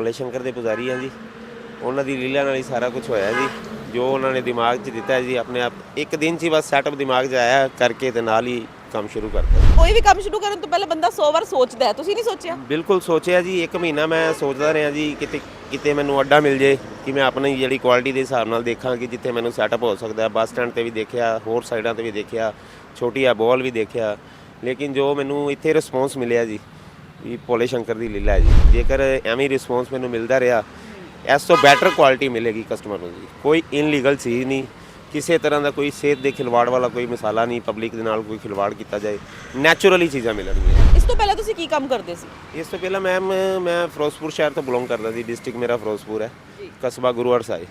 ਭੋਲੇ ਸ਼ੰਕਰ ਦੇ ਪੁਜਾਰੀ ਆ ਜੀ। ਉਹਨਾਂ ਦੀ ਲੀਲਾ ਨਾਲ ਹੀ ਸਾਰਾ ਕੁਝ ਹੋਇਆ ਜੀ। ਜੋ ਉਹਨਾਂ ਨੇ ਦਿਮਾਗ 'ਚ ਦਿੱਤਾ ਜੀ ਆਪਣੇ ਆਪ ਇੱਕ ਦਿਨ 'ਚ ਹੀ ਬਸ ਸੈਟਅਪ ਦਿਮਾਗ 'ਚ ਆਇਆ ਕਰਕੇ ਤੇ ਨਾਲ ਹੀ ਕੰਮ ਸ਼ੁਰੂ ਕਰਤਾ। ਕੋਈ ਵੀ ਕੰਮ ਸ਼ੁਰੂ ਕਰਨ ਤੋਂ ਪਹਿਲਾਂ ਬੰਦਾ 100 ਵਾਰ ਸੋਚਦਾ ਹੈ ਤੁਸੀਂ ਨਹੀਂ ਸੋਚਿਆ? ਬਿਲਕੁਲ ਸੋਚਿਆ ਜੀ ਇੱਕ ਮਹੀਨਾ ਮੈਂ ਸੋਚਦਾ ਰਿਹਾ ਜੀ ਕਿਤੇ ਕਿਤੇ ਮੈਨੂੰ ਅੱਡਾ ਮਿਲ ਜੇ ਕਿ ਮੈਂ ਆਪਣੀ ਜਿਹੜੀ ਕੁਆਲਿਟੀ ਦੇ ਹਿਸਾਬ ਨਾਲ ਦੇਖਾਂ ਕਿ ਜਿੱਥੇ ਮੈਨੂੰ ਸੈਟਅਪ ਹੋ ਸਕਦਾ ਹੈ। ਬੱਸ ਸਟੈਂਡ ਤੇ ਵੀ ਦੇਖਿਆ ਹੋਰ ਸਾਈਡਾਂ ਤੇ ਵੀ ਦੇਖਿਆ ਛੋਟੀ ਆ ਬੋਲ ਵੀ ਦੇਖਿਆ। ਲੇਕਿਨ ਜੋ ਮੈਨੂੰ ਇੱਥੇ ਰਿਸਪੌਂਸ ਮਿਲਿਆ ਜੀ ਵੀ ਭੋਲੇ ਸ਼ੰਕਰ ਦੀ ਲੀਲਾ ਹੈ ਜੀ। ਜੇਕਰ ਐਵੇਂ ਰਿਸਪੌਂਸ ਮੈਨੂੰ ਮਿਲਦਾ ਰਿਹਾ ਇਸ ਤੋਂ ਬੈਟਰ ਕੁਆਲਿਟੀ ਮਿਲੇਗੀ ਕਸਟਮਰ ਨੂੰ ਜੀ। ਕੋਈ ਇਨਲੀਗਲ ਚੀਜ਼ ਨਹੀਂ ਕਿਸੇ ਤਰ੍ਹਾਂ ਦਾ ਕੋਈ ਸਿਹਤ ਦੇ ਖਿਲਵਾੜ ਵਾਲਾ ਕੋਈ ਮਸਾਲਾ ਨਹੀਂ ਪਬਲਿਕ ਦੇ ਨਾਲ ਕੋਈ ਖਿਲਵਾੜ ਕੀਤਾ ਜਾਏ ਨੈਚੁਰਲੀ ਚੀਜ਼ਾਂ ਮਿਲਣਗੀਆਂ। ਇਸ ਤੋਂ ਪਹਿਲਾਂ ਤੁਸੀਂ ਕੀ ਕੰਮ ਕਰਦੇ ਸੀ? ਇਸ ਤੋਂ ਪਹਿਲਾਂ ਮੈਮ ਮੈਂ ਫਿਰੋਜ਼ਪੁਰ ਸ਼ਹਿਰ ਤੋਂ ਬਿਲੋਂਗ ਕਰਦਾ ਸੀ ਡਿਸਟ੍ਰਿਕਟ ਮੇਰਾ ਫਿਰੋਜ਼ਪੁਰ ਹੈ। ਕਸਬਾ ਗੁਰੂਵਾਰ ਸਾਹਿਬ।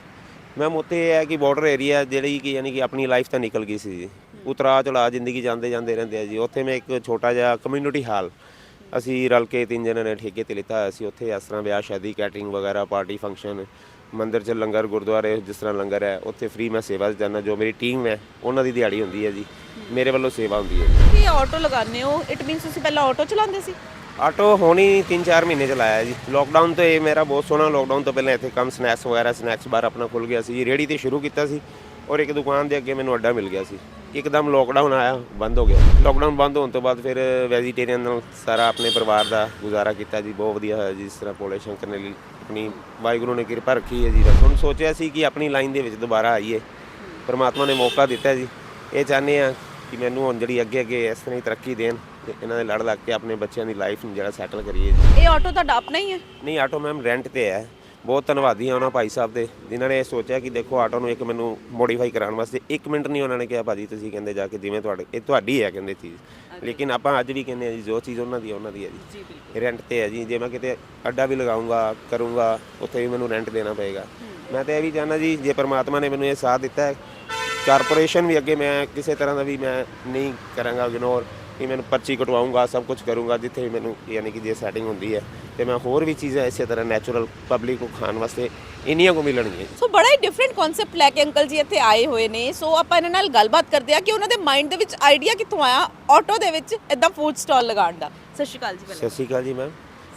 ਮੈਮ ਉੱਥੇ ਇਹ ਹੈ ਕਿ ਬਾਰਡਰ ਏਰੀਆ ਜਿਹੜੀ ਕਿ ਯਾਨੀ ਕਿ ਆਪਣੀ ਲਾਈਫ ਤਾਂ ਨਿਕਲ ਗਈ ਸੀ ਜੀ। ਉਤਰਾ ਚੜਾ ਜ਼ਿੰਦਗੀ ਜਾਂਦੇ ਜਾਂਦੇ ਰਹਿੰਦੇ ਆ ਜੀ। ਉੱਥੇ ਮੈਂ ਇੱਕ ਛੋਟਾ ਜਿਹਾ ਕਮਿਊਨਿਟੀ ਹਾਲ ਅਸੀਂ ਰਲ ਕੇ ਤਿੰਨ ਜਣਿਆਂ ਨੇ ਠੇਕੇ ਤੇ ਲਿੱਤਾ ਹੋਇਆ ਸੀ। ਉੱਥੇ ਇਸ ਤਰ੍ਹਾਂ ਵਿਆਹ ਸ਼ਾਦੀ ਕੈਟਰਿੰਗ ਵਗੈਰਾ ਪਾਰਟੀ ਫੰਕਸ਼ਨ ਮੰਦਿਰ 'ਚ ਲੰਗਰ ਗੁਰਦੁਆਰੇ ਜਿਸ ਤਰ੍ਹਾਂ ਲੰਗਰ ਹੈ ਉੱਥੇ ਫ੍ਰੀ ਮੈਂ ਸੇਵਾ ਜਾਂਦਾ। ਜੋ ਮੇਰੀ ਟੀਮ ਹੈ ਉਹਨਾਂ ਦੀ ਦਿਹਾੜੀ ਹੁੰਦੀ ਹੈ ਜੀ। ਮੇਰੇ ਵੱਲੋਂ ਸੇਵਾ ਹੁੰਦੀ ਹੈ ਤੁਸੀਂ ਆਟੋ ਲਗਾਉਂਦੇ ਹੋ? ਇਟ ਮੀਨਸ ਤੁਸੀਂ ਪਹਿਲਾਂ ਆਟੋ ਚਲਾਉਂਦੇ ਸੀ? ਆਟੋ ਹੋਣੀ 3-4 ਮਹੀਨੇ ਚਲਾਇਆ ਜੀ। ਲੋਕਡਾਊਨ ਤੋਂ ਇਹ ਮੇਰਾ ਬਹੁਤ ਸੋਹਣਾ ਲੋਕਡਾਊਨ ਤੋਂ ਪਹਿਲਾਂ ਇੱਥੇ ਕੰਮ ਸਨੈਕਸ ਵਗੈਰਾ ਸਨੈਕਸ ਬਾਰ ਆਪਣਾ ਖੁੱਲ ਗਿਆ ਸੀ। ਰੇੜੀ ਤੇ ਸ਼ੁਰੂ ਕੀਤਾ ਸੀ। ਔਰ ਇੱਕ ਦੁਕਾਨ ਦੇ ਅੱਗੇ ਮੈਨੂੰ ਅੱਡਾ ਮਿਲ ਗਿਆ ਸੀ। ਇੱਕਦਮ ਲੋਕਡਾਊਨ ਆਇਆ ਬੰਦ ਹੋ ਗਿਆ। ਲੋਕਡਾਊਨ ਬੰਦ ਹੋਣ ਤੋਂ ਬਾਅਦ ਫਿਰ ਵੈਜੀਟੇਰੀਅਨ ਨਾਲ ਸਾਰਾ ਆਪਣੇ ਪਰਿਵਾਰ ਦਾ ਗੁਜ਼ਾਰਾ ਕੀਤਾ ਜੀ ਬਹੁਤ ਵਧੀਆ ਹੋਇਆ ਜੀ ਜਿਸ ਤਰ੍ਹਾਂ ਭੋਲੇ ਸ਼ੰਕਰ ਨੇ ਲਈ ਆਪਣੀ ਵਾਹਿਗੁਰੂ ਨੇ ਕਿਰਪਾ ਰੱਖੀ ਹੈ ਜੀ। ਹੁਣ ਸੋਚਿਆ ਸੀ ਕਿ ਆਪਣੀ ਲਾਈਨ ਦੇ ਵਿੱਚ ਦੁਬਾਰਾ ਆਈਏ। ਪਰਮਾਤਮਾ ਨੇ ਮੌਕਾ ਦਿੱਤਾ ਜੀ। ਇਹ ਚਾਹੁੰਦੇ ਆ ਕਿ ਮੈਨੂੰ ਹੁਣ ਜਿਹੜੀ ਅੱਗੇ ਅੱਗੇ ਇਸ ਤਰ੍ਹਾਂ ਹੀ ਤਰੱਕੀ ਦੇਣ ਤੇ ਇਹਨਾਂ ਦੇ ਲੜ ਲੱਗ ਕੇ ਆਪਣੇ ਬੱਚਿਆਂ ਦੀ ਲਾਈਫ ਨੂੰ ਜਿਹੜਾ ਸੈਟਲ ਕਰੀਏ ਜੀ। ਇਹ ਆਟੋ ਤੁਹਾਡਾ ਆਪਣਾ ਹੀ ਹੈ? ਨਹੀਂ ਆਟੋ ਮੈਮ ਰੈਂਟ ਤੇ ਹੈ। ਬਹੁਤ ਧੰਨਵਾਦੀ ਹਾਂ ਉਹਨਾਂ ਭਾਈ ਸਾਹਿਬ ਦੇ ਜਿਨ੍ਹਾਂ ਨੇ ਇਹ ਸੋਚਿਆ ਕਿ ਦੇਖੋ ਆਟੋ ਨੂੰ ਇੱਕ ਮੈਨੂੰ ਮੋਡੀਫਾਈ ਕਰਾਉਣ ਵਾਸਤੇ 1 ਮਿੰਟ ਨਹੀਂ ਉਹਨਾਂ ਨੇ ਕਿਹਾ ਭਾਜੀ ਤੁਸੀਂ ਕਹਿੰਦੇ ਜਾ ਕੇ ਜਿਵੇਂ ਤੁਹਾਡੇ ਇਹ ਤੁਹਾਡੀ ਹੈ ਕਹਿੰਦੇ ਚੀਜ਼। ਲੇਕਿਨ ਆਪਾਂ ਅੱਜ ਵੀ ਕਹਿੰਦੇ ਆ ਜੀ ਜੋ ਚੀਜ਼ ਉਹਨਾਂ ਦੀ ਹੈ, ਉਹਨਾਂ ਦੀ ਹੈ ਜੀ। ਜੀ ਬਿਲਕੁਲ। ਰੈਂਟ ਤੇ ਹੈ ਜੀ ਜੇ ਮੈਂ ਕਿਤੇ ਅੱਡਾ ਵੀ ਲਗਾਉਂਗਾ ਕਰੂੰਗਾ ਉੱਥੇ ਵੀ ਮੈਨੂੰ ਰੈਂਟ ਦੇਣਾ ਪਏਗਾ। ਮੈਂ ਤਾਂ ਇਹ ਵੀ ਚਾਹੁੰਦਾ ਜੀ ਜੇ ਪ੍ਰਮਾਤਮਾ ਨੇ ਮੈਨੂੰ ਇਹ ਸਾਥ ਦਿੱਤਾ ਹੈ ਕਾਰਪੋਰੇਸ਼ਨ ਵੀ ਅੱਗੇ ਮੈਂ ਕਿਸੇ ਤਰ੍ਹਾਂ ਦਾ ਵੀ ਮੈਂ ਨਹੀਂ ਕਰਾਂਗਾ ਇਗਨੋਰ ਕਿ ਮੈਨੂੰ ਪਰਚੀ ਕਟਵਾਉਂਗਾ ਸਭ ਕੁਝ ਕਰੂੰਗਾ ਜਿੱਥੇ ਵੀ ਮੈਨੂੰ ਯਾਨੀ ਕਿ ਜੇ ਸੈਟਿੰਗ ਹੁੰਦੀ ਹੈ ਤੇ ਮੈਂ ਹੋਰ ਵੀ ਚੀਜ਼ਾਂ ਇਸੇ ਤਰ੍ਹਾਂ ਨੈਚੁਰਲ ਪਬਲਿਕ ਨੂੰ ਖਾਣ ਵਾਸਤੇ ਇੰਨੀਆਂ ਕੋ ਮਿਲਣਗੀਆਂ। ਸੋ ਬੜਾ ਹੀ ਡਿਫਰੈਂਟ ਕਨਸੈਪਟ ਲੈ ਕੇ ਅੰਕਲ ਜੀ ਇੱਥੇ ਆਏ ਹੋਏ ਨੇ। ਸੋ ਆਪਾਂ ਇਹਨਾਂ ਨਾਲ ਗੱਲਬਾਤ ਕਰਦੇ ਆ ਕਿ ਉਹਨਾਂ ਦੇ ਮਾਈਂਡ ਦੇ ਵਿੱਚ ਆਈਡੀਆ ਕਿੱਥੋਂ ਆਇਆ ਆਟੋ ਦੇ ਵਿੱਚ ਇਦਾਂ ਫੂਡ ਸਟਾਲ ਲਗਾਉਣ ਦਾ। ਸਤਿ ਸ਼੍ਰੀ ਅਕਾਲ ਜੀ ਪਹਿਲਾਂ। ਸਤਿ ਸ਼੍ਰੀ ਅਕਾਲ ਜੀ ma'am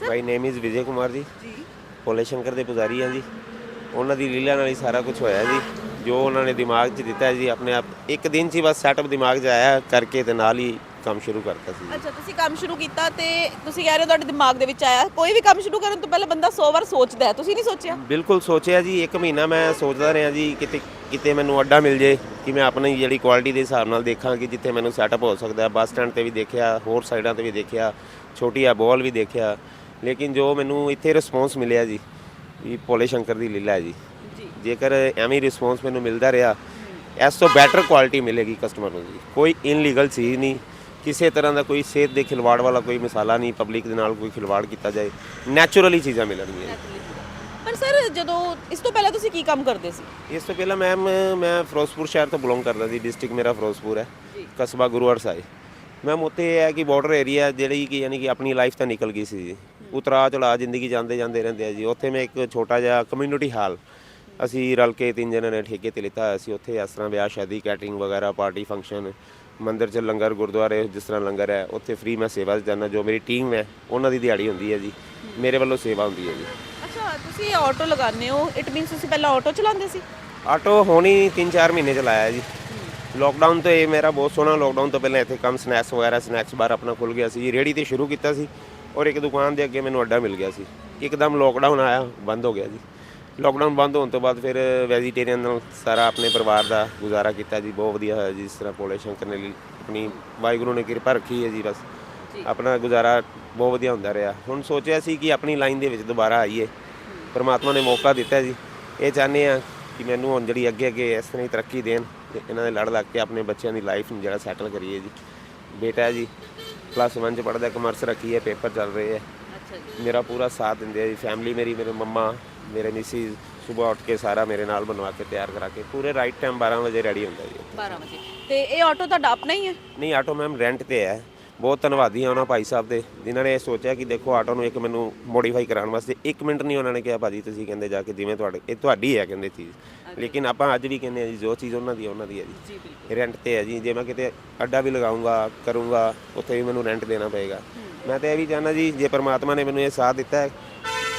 my name is Vijay Kumar ji. ਜੀ। ਭੋਲੇ ਸ਼ੰਕਰ ਦੇ ਪੁਜਾਰੀ ਆ ਜੀ। ਉਹਨਾਂ ਦੀ ਲੀਲਾ ਨਾਲ ਹੀ ਸਾਰਾ ਕੁਝ ਹੋਇਆ ਜੀ। ਜੋ ਉਹਨਾਂ ਨੇ ਦਿਮਾਗ 'ਚ ਦਿੱਤਾ ਜੀ ਆਪਣੇ ਆਪ ਇੱਕ ਦਿਨ 'ਚ ਹੀ ਬਸ ਸੈਟਅਪ ਦਿਮਾਗ 'ਚ ਆਇਆ ਕਰਕੇ ਤੇ ਨਾਲ ਹੀ ਕੰਮ ਸ਼ੁਰੂ ਕਰਤਾ ਸੀ। ਅੱਛਾ ਤੁਸੀਂ ਕੰਮ ਸ਼ੁਰੂ ਕੀਤਾ ਤੇ ਤੁਸੀਂ ਕਹਿ ਰਹੇ ਹੋ ਤੁਹਾਡੇ ਦਿਮਾਗ ਦੇ ਵਿੱਚ ਆਇਆ। ਕੋਈ ਵੀ ਕੰਮ ਸ਼ੁਰੂ ਕਰਨ ਤੋਂ ਪਹਿਲਾਂ ਬੰਦਾ 100 ਵਾਰ ਸੋਚਦਾ ਹੈ। ਤੁਸੀਂ ਨਹੀਂ ਸੋਚਿਆ? ਬਿਲਕੁਲ ਸੋਚਿਆ ਜੀ। ਇੱਕ ਮਹੀਨਾ ਮੈਂ ਸੋਚਦਾ ਰਿਹਾ ਜੀ ਕਿਤੇ ਕਿਤੇ ਮੈਨੂੰ ਅੱਡਾ ਮਿਲ ਜੇ ਕਿ ਮੈਂ ਆਪਣੀ ਜਿਹੜੀ ਕੁਆਲਿਟੀ ਦੇ ਹਿਸਾਬ ਨਾਲ ਦੇਖਾਂ ਕਿ ਜਿੱਥੇ ਮੈਨੂੰ ਸੈਟਅਪ ਹੋ ਸਕਦਾ ਹੈ। ਬੱਸ ਸਟੈਂਡ ਤੇ ਵੀ ਦੇਖਿਆ ਹੋਰ ਸਾਈਡਾਂ ਤੇ ਵੀ ਦੇਖਿਆ ਛੋਟੀ ਆ ਬੋਲ ਵੀ ਦੇਖਿਆ। ਲੇਕਿਨ ਜੋ ਮੈਨੂੰ ਇੱਥੇ ਰਿਸਪੌਂਸ ਮਿਲਿਆ ਜੀ ਵੀ ਭੋਲੇ ਸ਼ੰਕਰ ਦੀ ਲੀਲਾ ਹੈ ਜੀ। ਜੀ। ਜੇਕਰ ਐਵੇਂ ਰਿਸਪੌਂਸ ਮੈਨੂੰ ਮਿਲਦਾ ਰਿਹਾ ਇਸ ਤੋਂ ਬੈਟਰ ਕੁਆਲਿਟੀ ਮਿਲੇਗੀ ਕਸਟਮਰ ਨੂੰ ਜੀ। ਕੋਈ ਇਨਲੀਗਲ ਚੀਜ਼ ਨਹੀਂ। ਕਿਸੇ ਤਰ੍ਹਾਂ ਦਾ ਕੋਈ ਸਿਹਤ ਦੇ ਖਿਲਵਾੜ ਵਾਲਾ ਕੋਈ ਮਸਾਲਾ ਨਹੀਂ ਪਬਲਿਕ ਦੇ ਨਾਲ ਕੋਈ ਖਿਲਵਾੜ ਕੀਤਾ ਜਾਏ ਨੈਚੁਰਲੀ ਚੀਜ਼ਾਂ ਮਿਲਣਗੀਆਂ। ਪਰ ਸਰ ਜਦੋਂ ਇਸ ਤੋਂ ਪਹਿਲਾਂ ਤੁਸੀਂ ਕੀ ਕੰਮ ਕਰਦੇ ਸੀ? ਇਸ ਤੋਂ ਪਹਿਲਾਂ ਮੈਮ ਮੈਂ ਫਿਰੋਜ਼ਪੁਰ ਸ਼ਹਿਰ ਤੋਂ ਬਿਲੋਂਗ ਕਰਦਾ ਸੀ ਡਿਸਟ੍ਰਿਕਟ ਮੇਰਾ ਫਿਰੋਜ਼ਪੁਰ ਹੈ। ਕਸਬਾ ਗੁਰੂਵਾਰ ਸਾਹਿਬ। ਮੈਮ ਉੱਥੇ ਇਹ ਹੈ ਕਿ ਬਾਰਡਰ ਏਰੀਆ ਜਿਹੜੀ ਕਿ ਯਾਨੀ ਕਿ ਆਪਣੀ ਲਾਈਫ ਤਾਂ ਨਿਕਲ ਗਈ ਸੀ ਉਤਰਾ ਚੜਾ ਜ਼ਿੰਦਗੀ ਜਾਂਦੇ ਜਾਂਦੇ ਰਹਿੰਦੇ ਆ ਜੀ। ਉੱਥੇ ਮੈਂ ਇੱਕ ਛੋਟਾ ਜਿਹਾ ਕਮਿਊਨਿਟੀ ਹਾਲ ਅਸੀਂ ਰਲ ਕੇ ਤਿੰਨ ਜਣਿਆਂ ਨੇ ਠੇਕੇ ਤੇ ਲਿੱਤਾ ਹੋਇਆ ਸੀ। ਉੱਥੇ ਇਸ ਤਰ੍ਹਾਂ ਵਿਆਹ ਸ਼ਾਦੀ ਕੈਟਰਿੰਗ ਵਗੈਰਾ ਪਾਰਟੀ ਫੰਕਸ਼ਨ ਮੰਦਿਰ 'ਚ ਲੰਗਰ ਗੁਰਦੁਆਰੇ ਜਿਸ ਤਰ੍ਹਾਂ ਲੰਗਰ ਹੈ ਉੱਥੇ ਫ੍ਰੀ ਮੈਂ ਸੇਵਾ ਜਾਂਦਾ ਜੋ ਮੇਰੀ ਟੀਮ ਹੈ ਉਹਨਾਂ ਦੀ ਦਿਹਾੜੀ ਹੁੰਦੀ ਹੈ ਜੀ। ਮੇਰੇ ਵੱਲੋਂ ਸੇਵਾ ਹੁੰਦੀ ਹੈ ਜੀ। ਅੱਛਾ ਤੁਸੀਂ ਆਟੋ ਲਗਾਉਂਦੇ ਹੋ? ਇਟ ਮੀਨਸ ਤੁਸੀਂ ਪਹਿਲਾਂ ਆਟੋ ਚਲਾਉਂਦੇ ਸੀ? ਆਟੋ ਹੋਣੀ 3-4 ਮਹੀਨੇ ਚਲਾਇਆ ਜੀ। ਲੋਕਡਾਊਨ ਤੋਂ ਇਹ ਮੇਰਾ ਬਹੁਤ ਸੋਹਣਾ ਲੋਕਡਾਊਨ ਤੋਂ ਪਹਿਲਾਂ ਇੱਥੇ ਕੰਮ ਸਨੈਕਸ ਵਗੈਰਾ ਸਨੈਕਸ ਬਾਰ ਆਪਣਾ ਖੁੱਲ ਗਿਆ ਸੀ ਰੇੜੀ ਤੇ ਸ਼ੁਰੂ ਕੀਤਾ ਸੀ ਔਰ ਇੱਕ ਦੁਕਾਨ ਦੇ ਅੱਗੇ ਮੈਨੂੰ ਅੱਡਾ ਮਿਲ ਗਿਆ ਸੀ। ਇੱਕਦਮ ਲੋਕਡਾਊਨ ਆਇਆ ਬੰਦ ਹੋ ਗਿਆ ਜੀ। ਲੋਕਡਾਊਨ ਬੰਦ ਹੋਣ ਤੋਂ ਬਾਅਦ ਫਿਰ ਵੈਜੀਟੇਰੀਅਨ ਨਾਲ ਸਾਰਾ ਆਪਣੇ ਪਰਿਵਾਰ ਦਾ ਗੁਜ਼ਾਰਾ ਕੀਤਾ ਜੀ ਬਹੁਤ ਵਧੀਆ ਹੋਇਆ ਜੀ ਜਿਸ ਤਰ੍ਹਾਂ ਭੋਲੇ ਸ਼ੰਕਰ ਨੇ ਲਈ ਆਪਣੀ ਵਾਹਿਗੁਰੂ ਨੇ ਕਿਰਪਾ ਰੱਖੀ ਹੈ ਜੀ ਬਸ। ਆਪਣਾ ਗੁਜ਼ਾਰਾ ਬਹੁਤ ਵਧੀਆ ਹੁੰਦਾ ਰਿਹਾ। ਹੁਣ ਸੋਚਿਆ ਸੀ ਕਿ ਆਪਣੀ ਲਾਈਨ ਦੇ ਵਿੱਚ ਦੁਬਾਰਾ ਆਈਏ। ਪਰਮਾਤਮਾ ਨੇ ਮੌਕਾ ਦਿੱਤਾ ਜੀ। ਇਹ ਚਾਹੁੰਦੇ ਆ ਕਿ ਮੈਨੂੰ ਹੁਣ ਜਿਹੜੀ ਅੱਗੇ ਅੱਗੇ ਇਸ ਤਰ੍ਹਾਂ ਹੀ ਤਰੱਕੀ ਦੇਣ ਤੇ ਇਹਨਾਂ ਦੇ ਲੜ ਲੱਗ ਕੇ ਆਪਣੇ ਬੱਚਿਆਂ ਦੀ ਲਾਈਫ ਨੂੰ ਜਿਹੜਾ ਸੈਟਲ ਕਰੀਏ ਜੀ। ਬੇਟਾ ਜੀ ਪਲੱਸ 1 ਚ ਪੜ੍ਹਦਾ ਕਮਰਸ ਰੱਖੀ ਹੈ ਪੇਪਰ ਚੱਲ ਰਹੇ ਹੈ। ਮੇਰਾ ਪੂਰਾ ਸਾਥ ਦਿੰਦੇ ਆ ਜੀ। ਫੈਮਿਲੀ ਮੇਰੀ ਮੇਰੇ ਮੰਮਾ ਮੇਰੇ ਮਿਸਿਸ ਸਵੇਰ ਉੱਠ ਕੇ ਸਾਰਾ ਮੇਰੇ ਨਾਲ ਬਣਵਾ ਕੇ ਤਿਆਰ ਕਰਾ ਕੇ ਪੂਰੇ ਰਾਈਟ ਟਾਈਮ 12 ਵਜੇ ਰੈਡੀ ਹੁੰਦਾ ਜੀ। 12 ਵਜੇ। ਤੇ ਇਹ ਆਟੋ ਤੁਹਾਡਾ ਆਪਣਾ ਹੀ ਹੈ? ਨਹੀਂ ਆਟੋ ਮੈਮ ਰੈਂਟ ਤੇ ਹੈ। ਬਹੁਤ ਧੰਨਵਾਦੀ ਹਾਂ ਉਹਨਾਂ ਭਾਈ ਸਾਹਿਬ ਦੇ ਜਿਨ੍ਹਾਂ ਨੇ ਇਹ ਸੋਚਿਆ ਕਿ ਦੇਖੋ ਆਟੋ ਨੂੰ ਇੱਕ ਮੈਨੂੰ ਮੋਡੀਫਾਈ ਕਰਾਉਣ ਵਾਸਤੇ 1 ਮਿੰਟ ਨਹੀਂ ਉਹਨਾਂ ਨੇ ਕਿਹਾ ਭਾਜੀ ਤੁਸੀਂ ਕਹਿੰਦੇ ਜਾ ਕੇ ਜਿਵੇਂ ਤੁਹਾਡੇ ਇਹ ਤੁਹਾਡੀ ਹੈ ਕਹਿੰਦੇ ਚੀਜ਼। ਲੇਕਿਨ ਆਪਾਂ ਅੱਜ ਵੀ ਕਹਿੰਦੇ ਆ ਜੀ ਜੋ ਚੀਜ਼ ਉਹਨਾਂ ਦੀ ਹੈ ਉਹਨਾਂ ਦੀ ਹੈ ਜੀ। ਜੀ ਬਿਲਕੁਲ। ਰੈਂਟ ਤੇ ਹੈ ਜੀ। ਜੇ ਮੈਂ ਕਿਤੇ ਅੱਡਾ ਵੀ ਲਗਾਉਂਗਾ ਕਰੂੰਗਾ ਉੱਥੇ ਵੀ ਮੈਨੂੰ ਰੈਂਟ ਦੇਣਾ ਪਏਗਾ। ਮੈਂ ਤਾਂ ਇਹ ਵੀ ਚਾਹੁੰਦਾ ਜੀ ਜੇ ਪ੍ਰਮਾਤਮਾ ਨੇ ਮੈਨੂੰ ਇਹ ਸਾਥ ਦਿੱਤਾ ਹੈ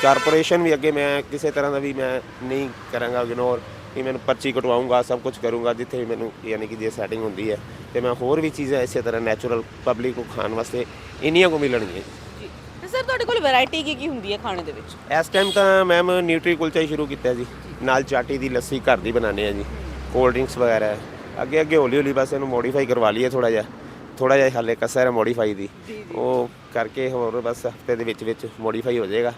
ਕਾਰਪੋਰੇਸ਼ਨ ਵੀ ਅੱਗੇ ਮੈਂ ਕਿਸੇ ਤਰ੍ਹਾਂ ਦਾ ਵੀ ਮੈਂ ਨਹੀਂ ਕਰਾਂਗਾ ਇਗਨੋਰ ਕਿ ਮੈਨੂੰ ਪਰਚੀ ਕਟਵਾਉਂਗਾ ਸਭ ਕੁਝ ਕਰੂੰਗਾ ਜਿੱਥੇ ਵੀ ਮੈਨੂੰ ਯਾਨੀ ਕਿ ਜੇ ਸੈਟਿੰਗ ਹੁੰਦੀ ਹੈ ਤੇ ਮੈਂ ਹੋਰ ਵੀ ਚੀਜ਼ਾਂ ਇਸੇ ਤਰ੍ਹਾਂ ਨੈਚੁਰਲ ਪਬਲਿਕ ਨੂੰ ਖਾਣ ਵਾਸਤੇ ਇੰਨੀਆਂ ਕੋ ਮਿਲਣਗੀਆਂ। ਜੀ। ਤੇ ਸਰ ਤੁਹਾਡੇ ਕੋਲ ਵੈਰਾਈਟੀ ਕੀ ਕੀ ਹੁੰਦੀ ਹੈ ਖਾਣੇ ਦੇ ਵਿੱਚ? ਇਸ ਟਾਈਮ ਤਾਂ ਮੈਮ ਨਿਊਟਰੀ ਕੁਲਚਾ ਹੀ ਸ਼ੁਰੂ ਕੀਤਾ ਜੀ। ਨਾਲ ਚਾਟੀ ਦੀ ਲੱਸੀ ਘਰ ਦੀ ਬਣਾਉਂਦੇ ਆ ਜੀ। ਕੋਲਡ ਡਰਿੰਕਸ ਵਗੈਰਾ। ਅੱਗੇ ਅੱਗੇ ਹੌਲੀ ਹੌਲੀ ਬਸ ਇਹਨੂੰ ਮੋਡੀਫਾਈ ਕਰਵਾ ਲਈਏ ਥੋੜਾ ਜਿਹਾ। ਥੋੜਾ ਜਿਹਾ ਹਾਲੇ ਕਸਰ ਹੈ ਮੋਡੀਫਾਈ ਦੀ। ਉਹ ਕਰਕੇ ਹੋਰ ਬਸ ਹਫ਼ਤੇ ਦੇ ਵਿੱਚ ਵਿੱਚ ਮੋਡੀਫਾਈ ਹੋ ਜਾਏਗਾ।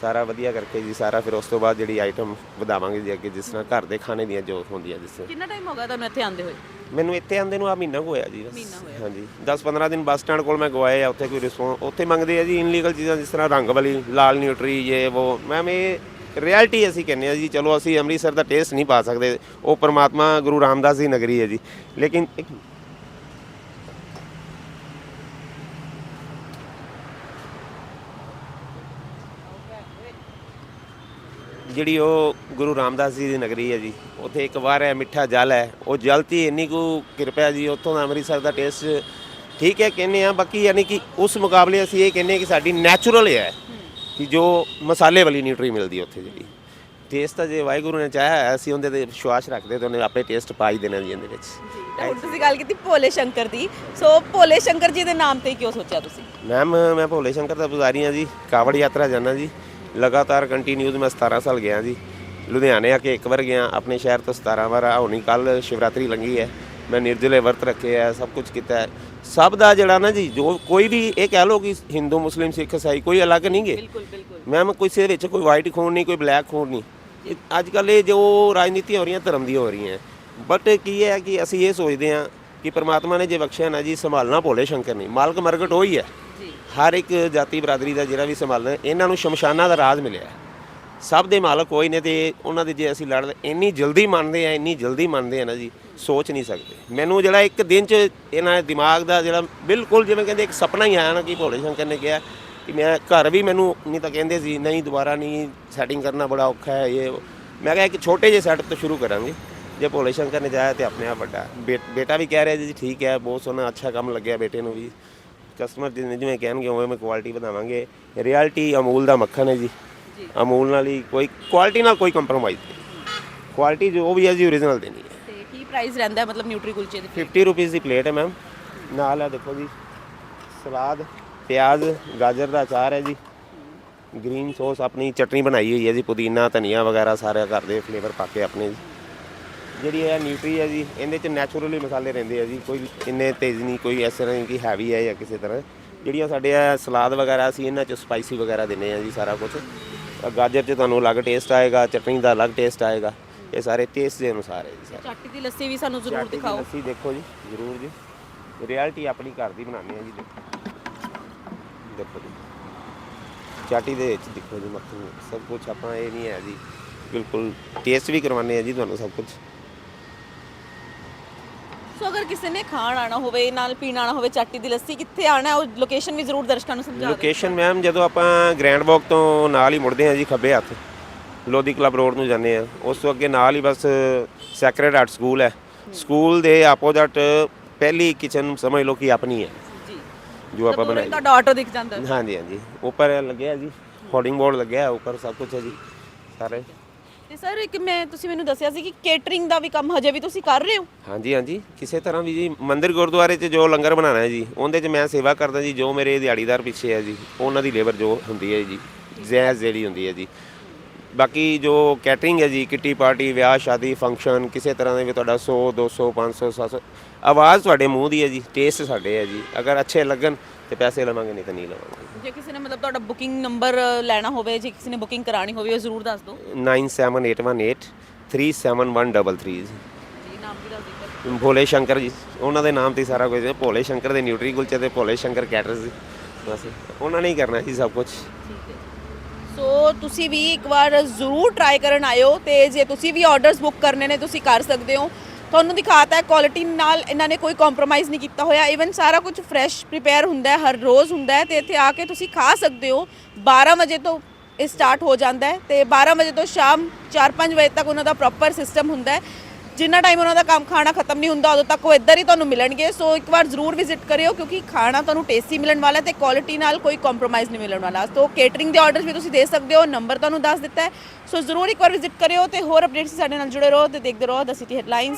ਸਾਰਾ ਵਧੀਆ ਕਰਕੇ ਜੀ ਸਾਰਾ ਫਿਰ ਉਸ ਤੋਂ ਬਾਅਦ ਜਿਹੜੀ ਆਈਟਮ ਵਧਾਵਾਂਗੇ ਜੀ ਅੱਗੇ ਜਿਸ ਤਰ੍ਹਾਂ ਘਰ ਦੇ ਖਾਣੇ ਦੀਆਂ ਜੋ ਹੁੰਦੀਆਂ ਜਿਸ ਤਰ੍ਹਾਂ। ਕਿੰਨਾ ਟਾਈਮ ਹੋ ਗਿਆ ਤੁਹਾਨੂੰ ਇੱਥੇ ਆਉਂਦੇ ਹੋਏ? ਮੈਨੂੰ ਇੱਥੇ ਆਂਦੇ ਨੂੰ ਆ ਮਹੀਨਾ ਕੁ ਹੋਇਆ ਜੀ ਬਸ। ਹਾਂਜੀ। 10-15 ਦਿਨ ਬੱਸ ਸਟੈਂਡ ਕੋਲ ਮੈਂ ਗਵਾਏ ਆ ਉੱਥੇ ਕੋਈ ਰਿਸਪੌਂਸ ਉੱਥੇ ਮੰਗਦੇ ਆ ਜੀ ਇਨਲੀਗਲ ਚੀਜ਼ਾਂ ਜਿਸ ਤਰ੍ਹਾਂ ਰੰਗ ਵਾਲੀ ਲਾਲ ਨਿਊਟਰੀ ਇਹ ਉਹ ਮੈਮ ਇਹ ਰਿਐਲਿਟੀ ਅਸੀਂ ਕਹਿੰਦੇ ਆ ਜੀ ਚਲੋ ਅਸੀਂ ਅੰਮ੍ਰਿਤਸਰ ਦਾ ਟੇਸਟ ਨਹੀਂ ਪਾ ਸਕਦੇ। ਉਹ ਪ੍ਰਮਾਤਮਾ ਗੁਰੂ ਰਾਮਦਾਸ ਦੀ ਨਗਰੀ ਹੈ ਜੀ। ਲੇਕਿਨ ਜਿਹੜੀ ਉਹ ਗੁਰੂ ਰਾਮਦਾਸ ਜੀ ਦੀ ਨਗਰੀ ਹੈ ਜੀ ਉੱਥੇ ਇੱਕ ਵਾਰ ਹੈ ਮਿੱਠਾ ਜਲ ਹੈ ਉਹ ਜਲ ਹੀ ਇੰਨੀ ਕੁ ਕਿਰਪਾ ਜੀ ਉੱਥੋਂ ਦਾ ਅੰਮ੍ਰਿਤਸਰ ਦਾ ਟੇਸਟ ਠੀਕ ਹੈ ਕਹਿੰਦੇ ਆ ਬਾਕੀ ਯਾਨੀ ਕਿ ਉਸ ਮੁਕਾਬਲੇ ਅਸੀਂ ਇਹ ਕਹਿੰਦੇ ਕਿ ਸਾਡੀ ਨੈਚੁਰਲ ਹੈ ਕਿ ਜੋ ਮਸਾਲੇ ਵਾਲੀ ਨਿਊਟਰੀ ਮਿਲਦੀ ਉੱਥੇ ਜਿਹੜੀ। ਟੇਸਟ ਤਾਂ ਜੇ ਵਾਹਿਗੁਰੂ ਨੇ ਚਾਹਿਆ ਅਸੀਂ ਉਹਦੇ ਤੇ ਵਿਸ਼ਵਾਸ ਰੱਖਦੇ ਤਾਂ ਉਹਨੇ ਆਪੇ ਟੇਸਟ ਪਾ ਹੀ ਦੇਣਾ ਜੀ ਇਹਦੇ ਵਿੱਚ। ਤਾਂ ਹੁਣ ਤੁਸੀਂ ਗੱਲ ਕੀਤੀ ਭੋਲੇ ਸ਼ੰਕਰ ਦੀ ਸੋ ਭੋਲੇ ਸ਼ੰਕਰ ਜੀ ਦੇ ਨਾਮ ਤੇ ਕਿਉਂ ਸੋਚਿਆ ਤੁਸੀਂ? ਮੈਮ ਮੈਂ ਭੋਲੇ ਸ਼ੰਕਰ ਦਾ ਪੁਜਾਰੀ ਹਾਂ ਜੀ ਕਾਵੜ ਯਾਤਰਾ ਜਾਣਾ ਜੀ। ਲਗਾਤਾਰ ਕੰਟੀਨਿਊਜ਼ ਮੈਂ 17 ਸਾਲ ਗਿਆ ਜੀ। ਲੁਧਿਆਣੇ ਆ ਕੇ ਇੱਕ ਵਾਰ ਗਿਆ ਆਪਣੇ ਸ਼ਹਿਰ ਤੋਂ 17 ਵਾਰ। ਆ ਹੋਣੀ ਕੱਲ ਸ਼ਿਵਰਾਤਰੀ ਲੰਗੀ ਹੈ। ਮੈਂ ਨਿਰਜਲੇ ਵਰਤ ਰੱਖੇ ਆ ਸਭ ਕੁਝ ਕੀਤਾ ਹੈ। ਸਭ ਦਾ ਜਿਹੜਾ ਨਾ ਜੀ ਜੋ ਕੋਈ ਵੀ ਇਹ ਕਹਿ ਲੋ ਕਿ ਹਿੰਦੂ ਮੁਸਲਿਮ ਸਿੱਖ ਇਸਾਈ ਕੋਈ ਅਲੱਗ ਨਹੀਂ ਗੇ। ਬਿਲਕੁਲ ਬਿਲਕੁਲ। ਮੈਮ ਕਿਸੇ ਦੇ ਵਿੱਚ ਕੋਈ ਵਾਈਟ ਖੂਨ ਨਹੀਂ ਕੋਈ ਬਲੈਕ ਖੂਨ ਨਹੀਂ। ਇਹ- ਅੱਜ ਕੱਲ ਇਹ ਜੋ ਰਾਜਨੀਤੀਆਂ ਹੋ ਰਹੀਆਂ ਧਰਮ ਦੀਆਂ ਹੋ ਰਹੀਆਂ। ਬਟ ਕੀ ਹੈ ਕਿ ਅਸੀਂ ਇਹ ਸੋਚਦੇ ਹਾਂ ਕਿ ਪ੍ਰਮਾਤਮਾ ਨੇ ਜੇ ਬਖਸ਼ਿਆ ਨਾ ਜੀ ਸੰਭਾਲਣਾ ਭੋਲੇ ਸ਼ੰਕਰ ਨਹੀਂ ਮਾਲਕ ਮਰਗਟ ਉਹੀ ਹੈ। ਹਰ ਇੱਕ ਜਾਤੀ ਬਰਾਦਰੀ ਦਾ ਜਿਹੜਾ ਵੀ ਸੰਭਾਲਣਾ, ਇਹਨਾਂ ਨੂੰ ਸ਼ਮਸ਼ਾਨਾਂ ਦਾ ਰਾਜ ਮਿਲਿਆ ਸਭ ਦੇ ਮਾਲਕ ਕੋਈ ਨੇ ਤੇ ਉਹਨਾਂ ਦੇ ਜੇ ਅਸੀਂ ਲੜ ਇੰਨੀ ਜਲਦੀ ਮੰਨਦੇ ਆ, ਇੰਨੀ ਜਲਦੀ ਮੰਨਦੇ ਆ ਨਾ ਜੀ, ਸੋਚ ਨਹੀਂ ਸਕਦੇ। ਮੈਨੂੰ ਜਿਹੜਾ ਇੱਕ ਦਿਨ ਚ ਇਹਨਾਂ ਦੇ ਦਿਮਾਗ ਦਾ ਜਿਹੜਾ ਬਿਲਕੁਲ ਜਿਵੇਂ ਕਹਿੰਦੇ ਇੱਕ ਸੁਪਨਾ ਹੀ ਆਇਆ ਨਾ ਕਿ ਭੋਲੇ ਸ਼ੰਕਰ ਨੇ ਕਿਹਾ ਕਿ ਮੈਂ ਘਰ ਵੀ ਮੈਨੂੰ ਨਹੀਂ ਤਾਂ ਕਹਿੰਦੇ ਸੀ, ਨਹੀਂ ਦੁਬਾਰਾ ਨਹੀਂ ਸੈਟਿੰਗ ਕਰਨਾ ਬੜਾ ਔਖਾ ਹੈ ਇਹ। ਮੈਂ ਕਿਹਾ ਇੱਕ ਛੋਟੇ ਜਿਹੇ ਸੈਟ ਤੋਂ ਸ਼ੁਰੂ ਕਰਾਂਗੇ। ਜੇ ਭੋਲੇ ਸ਼ੰਕਰ ਨੇ ਜਾਇਆ ਤੇ ਆਪਣੇ ਆਪ ਵੱਡਾ। ਬੇ- ਬੇਟਾ ਵੀ ਕਹਿ ਰਿਹਾ ਜੀ ਠੀਕ ਹੈ, ਬਹੁਤ ਸੋਹਣਾ, ਅੱਛਾ ਕੰਮ ਲੱਗਿਆ ਬੇਟੇ ਨੂੰ ਵੀ। ਕਸਟਮਰ ਜਿਵੇਂ ਜਿਵੇਂ ਕਹਿਣਗੇ ਉਵੇਂ ਮੈਂ ਕੁਆਲਿਟੀ ਵਧਾਵਾਂਗੇ। ਰਿਐਲਿਟੀ ਅਮੂਲ ਦਾ ਮੱਖਣ ਹੈ ਜੀ। ਅਮੂਲ ਨਾਲ ਹੀ ਕੋਈ ਕੁਆਲਿਟੀ ਨਾਲ ਕੋਈ ਕੰਪਰੋਮਾਈਜ਼ ਨਹੀਂ। ਕੁਆਲਿਟੀ ਜੋ ਵੀ ਹੈ ਜੀ ਓਰੀਜਨਲ ਦੇਣੀ ਹੈ। ਤੇ ਕੀ ਪ੍ਰਾਈਸ ਰਹਿੰਦਾ ਹੈ ਮਤਲਬ ਨਿਊਟਰੀ ਕੁਲਚੇ ਦੇ 50 ਰੁਪਏ ਦੀ ਪਲੇਟ ਹੈ ਮੈਮ ਨਾਲ ਹੈ ਦੇਖੋ ਜੀ ਸਲਾਦ ਪਿਆਜ਼ ਗਾਜਰ ਦਾ ਅਚਾਰ ਹੈ ਜੀ। ਗ੍ਰੀਨ ਸੌਸ ਆਪਣੀ ਚਟਨੀ ਬਣਾਈ ਹੋਈ ਹੈ ਜੀ ਪੁਦੀਨਾ ਧਨੀਆ ਵਗੈਰਾ ਸਾਰੇ ਘਰ ਦੇ ਫਲੇਵਰ ਪਾ ਕੇ ਆਪਣੇ ਜੀ। ਜਿਹੜੀ ਇਹ ਨਿਊਟਰੀ ਹੈ ਜੀ ਇਹਦੇ ਚ ਨੈਚੁਰਲੀ ਮਸਾਲੇ ਰਹਿੰਦੇ ਆ ਜੀ ਕੋਈ ਇੰਨੇ ਤੇਜ਼ ਨਹੀਂ ਕੋਈ ਇਸ ਤਰ੍ਹਾਂ ਨਹੀਂ ਕਿ ਹੈਵੀ ਹੈ ਜਾਂ ਕਿਸੇ ਤਰ੍ਹਾਂ। ਜਿਹੜੀਆਂ ਸਾਡੇ ਆ ਸਲਾਦ ਵਗੈਰਾ ਅਸੀਂ ਇਹਨਾਂ ਚ ਸਪਾਈਸੀ ਵਗੈਰਾ ਦਿੰਨੇ ਆ ਜੀ ਸਾਰਾ ਕੁਝ ਗਾਜਰ ਚ ਤੁਹਾਨੂੰ ਅਲੱਗ ਟੇਸਟ ਆਏਗਾ ਚਟਨੀ ਦਾ ਅਲੱਗ ਟੇਸਟ ਆਏਗਾ ਇਹ ਸਾਰੇ ਟੇਸਟ ਦੇ ਅਨੁਸਾਰ ਹੈ ਜੀ ਸਾਰੇ। ਚਾਟੀ ਦੀ ਲੱਸੀ ਵੀ ਸਾਨੂੰ ਜ਼ਰੂਰ ਦਿਖਾਓ। ਲੱਸੀ ਦੇਖੋ ਜੀ ਜ਼ਰੂਰ ਜੀ। ਰਿਐਲਿਟੀ ਆਪਣੀ ਘਰ ਦੀ ਬਣਾਉਂਦੇ ਆ ਜੀ ਦੇਖੋ ਦੇਖੋ ਜੀ। ਚਾਟੀ ਦੇ ਵਿੱਚ ਦੇਖੋ ਜੀ ਮੱਖਣ ਸਭ ਕੁਝ ਆਪਾਂ ਇਹ ਨਹੀਂ ਹੈ ਜੀ ਬਿਲਕੁਲ ਟੇਸਟ ਵੀ ਕਰਵਾਉਂਦੇ ਆ ਜੀ ਤੁਹਾਨੂੰ ਸਭ ਕੁਝ ਸੋ ਅਗਰ ਕਿਸੇ ਨੇ ਖਾਣ ਆਣਾ ਹੋਵੇ ਨਾਲ ਪੀਣ ਆਣਾ ਹੋਵੇ ਚਾਟੀ ਦੀ ਲੱਸੀ ਕਿੱਥੇ ਆਣਾ ਹੈ ਉਹ ਲੋਕੇਸ਼ਨ ਵੀ ਜ਼ਰੂਰ ਦਰਸ਼ਕਾਂ ਨੂੰ ਸਮਝਾ ਦਿਓ। ਲੋਕੇਸ਼ਨ ਮੈਮ ਜਦੋਂ ਆਪਾਂ ਗ੍ਰੈਂਡ ਵਾਕ ਤੋਂ ਨਾਲ ਹੀ ਮੁੜਦੇ ਆ ਜੀ ਖੱਬੇ ਹੱਥ ਲੋਧੀ ਕਲੱਬ ਰੋਡ ਨੂੰ ਜਾਂਦੇ ਆ ਉਸ ਤੋਂ ਅੱਗੇ ਨਾਲ ਹੀ ਬਸ ਸੈਕਰਡ ਹਾਰਟ ਸਕੂਲ ਹੈ। ਸਕੂਲ ਦੇ ਆਪੋਜ਼ਿਟ ਪਹਿਲੀ ਕਿਚਨ ਸਮਝ ਲਓ ਕਿ ਆਪਣੀ ਹੈ। ਜੀ। ਜੋ ਆਪਾਂ ਬਣਾਈ। ਤੁਹਾਡਾ ਆਟੋ ਦਿਖ ਜਾਂਦਾ। ਹੈ। ਹਾਂਜੀ ਹਾਂਜੀ। ਉੱਪਰ ਲੱਗਿਆ ਜੀ ਹੋਰਡਿੰਗ ਬੋਰਡ ਲੱਗਿਆ ਹੈ, ਉੱਪਰ ਸਭ ਕੁਝ ਹੈ ਜੀ। ਸਾਰੇ। ਸਰ, ਇੱਕ ਮੈਂ, ਤੁਸੀਂ ਮੈਨੂੰ ਦੱਸਿਆ ਸੀ ਕਿ ਕੇਟਰਿੰਗ ਦਾ ਵੀ ਕੰਮ ਹਜੇ ਵੀ ਤੁਸੀਂ ਕਰ ਰਹੇ ਹੋ? ਹਾਂਜੀ ਹਾਂਜੀ। ਕਿਸੇ ਤਰ੍ਹਾਂ ਵੀ ਜੀ, ਮੰਦਿਰ ਗੁਰਦੁਆਰੇ 'ਚ ਜੋ ਲੰਗਰ ਬਣਾਉਣਾ ਹੈ ਜੀ, ਉਹਦੇ 'ਚ ਮੈਂ ਸੇਵਾ ਕਰਦਾ ਜੀ, ਜੋ ਮੇਰੇ ਦਿਹਾੜੀਦਾਰ ਪਿੱਛੇ ਹੈ ਜੀ, ਉਹਨਾਂ ਦੀ ਲੇਬਰ ਜੋ ਹੁੰਦੀ ਹੈ ਜੀ, ਜ਼ੈਜ਼ ਜਿਹੜੀ ਹੁੰਦੀ ਹੈ ਜੀ। ਬਾਕੀ ਜੋ ਕੈਟਰਿੰਗ ਹੈ ਜੀ ਕਿੱਟੀ ਪਾਰਟੀ ਵਿਆਹ ਸ਼ਾਦੀ ਫੰਕਸ਼ਨ ਕਿਸੇ ਤਰ੍ਹਾਂ ਦੇ ਵੀ ਤੁਹਾਡਾ 100 200 500 700 ਆਵਾਜ਼ ਤੁਹਾਡੇ ਮੂੰਹ ਦੀ ਹੈ ਜੀ ਟੇਸਟ ਸਾਡੇ ਹੈ ਜੀ। ਅਗਰ ਅੱਛੇ ਲੱਗਣ ਤੇ ਪੈਸੇ ਲਵਾਂਗੇ ਨਹੀਂ ਤਾਂ ਨਹੀਂ ਲਵਾਂਗੇ। ਜੇ ਕਿਸੇ ਨੇ ਮਤਲਬ ਤੁਹਾਡਾ ਬੁਕਿੰਗ ਨੰਬਰ ਲੈਣਾ ਹੋਵੇ ਜੇ ਕਿਸੇ ਨੇ ਬੁਕਿੰਗ ਕਰਾਣੀ ਹੋਵੇ ਉਹ ਜ਼ਰੂਰ ਦੱਸ ਦਿਓ। 97818 37133 ਜੀ। ਜੀ ਨਾਮ ਵੀ ਦੱਸ ਦਿਓ ਭੋਲੇ ਸ਼ੰਕਰ ਜੀ ਉਹਨਾਂ ਦੇ ਨਾਮ ਤੇ ਹੀ ਸਾਰਾ ਕੁਝ ਹੈ। ਭੋਲੇ ਸ਼ੰਕਰ ਦੇ ਨਿਊਟਰੀ ਕੁਲਚੇ ਤੇ ਭੋਲੇ ਸ਼ੰਕਰ ਕੈਟਰਸ ਜੀ। ਬਸ ਉਹਨਾਂ ਨੇ ਹੀ ਕਰਨਾ ਜੀ ਸਭ ਕੁਝ ਠੀਕ ਹੈ ਸੋ ਤੁਸੀਂ ਵੀ ਇੱਕ ਵਾਰ ਜ਼ਰੂਰ ਟਰਾਈ ਕਰਨ ਆਇਓ ਤੇ ਜੇ ਤੁਸੀਂ ਵੀ ਆਰਡਰਸ ਬੁੱਕ ਕਰਨੇ ਨੇ, ਤੁਸੀਂ ਕਰ ਸਕਦੇ ਹੋ। ਤੁਹਾਨੂੰ ਦਿਖਾਤਾ ਹੈ ਕੁਆਲਿਟੀ ਨਾਲ ਇਹਨਾਂ ਨੇ ਕੋਈ ਕੰਪਰੋਮਾਈਜ਼ ਨਹੀਂ ਕੀਤਾ ਹੋਇਆ। ਇਵਨ ਸਾਰਾ ਕੁਝ ਫਰੈਸ਼ ਪ੍ਰਿਪੇਅਰ ਹੁੰਦਾ ਹੈ, ਹਰ ਰੋਜ਼ ਹੁੰਦਾ ਹੈ ਤੇ ਇੱਥੇ ਆ ਕੇ ਤੁਸੀਂ ਖਾ ਸਕਦੇ ਹੋ। 12 ਵਜੇ ਤੋਂ ਇਹ ਸਟਾਰਟ ਹੋ ਜਾਂਦਾ ਹੈ ਤੇ 12 ਵਜੇ ਤੋਂ ਸ਼ਾਮ 4-5 ਵਜੇ ਤੱਕ ਉਹਨਾਂ ਦਾ ਪ੍ਰੋਪਰ ਸਿਸਟਮ ਹੁੰਦਾ ਹੈ। ਜਿੰਨਾ ਟਾਈਮ ਉਹਨਾਂ ਦਾ ਕੰਮ ਖਾਣਾ ਖਤਮ ਨਹੀਂ ਹੁੰਦਾ, ਉਦੋਂ ਤੱਕ ਉਹ ਇੱਧਰ ਹੀ ਤੁਹਾਨੂੰ ਮਿਲਣਗੇ। ਸੋ ਇੱਕ ਵਾਰ ਜ਼ਰੂਰ ਵਿਜ਼ਿਟ ਕਰਿਓ, ਕਿਉਂਕਿ ਖਾਣਾ ਤੁਹਾਨੂੰ ਟੇਸਟੀ ਮਿਲਣ ਵਾਲਾ ਤੇ ਕੁਆਲਿਟੀ ਨਾਲ ਕੋਈ ਕੰਪਰੋਮਾਈਜ਼ ਨਹੀਂ ਮਿਲਣ ਵਾਲਾ। ਸੋ ਕੇਟਰਿੰਗ ਦੇ ਆਰਡਰਸ ਵੀ ਤੁਸੀਂ ਦੇ ਸਕਦੇ ਹੋ ਨੰਬਰ ਤੁਹਾਨੂੰ ਦੱਸ ਦਿੱਤਾ ਹੈ। ਸੋ ਜ਼ਰੂਰ ਇੱਕ ਵਾਰ ਵਿਜ਼ਿਟ ਕਰਿਓ ਤੇ ਹੋਰ ਅਪਡੇਟਸ ਸਾਡੇ ਨਾਲ ਜੁੜੇ ਰਹੋ ਤੇ ਦੇਖਦੇ ਰਹੋ ਦ ਸਿਟੀ ਹੈਡਲਾਈਨਸ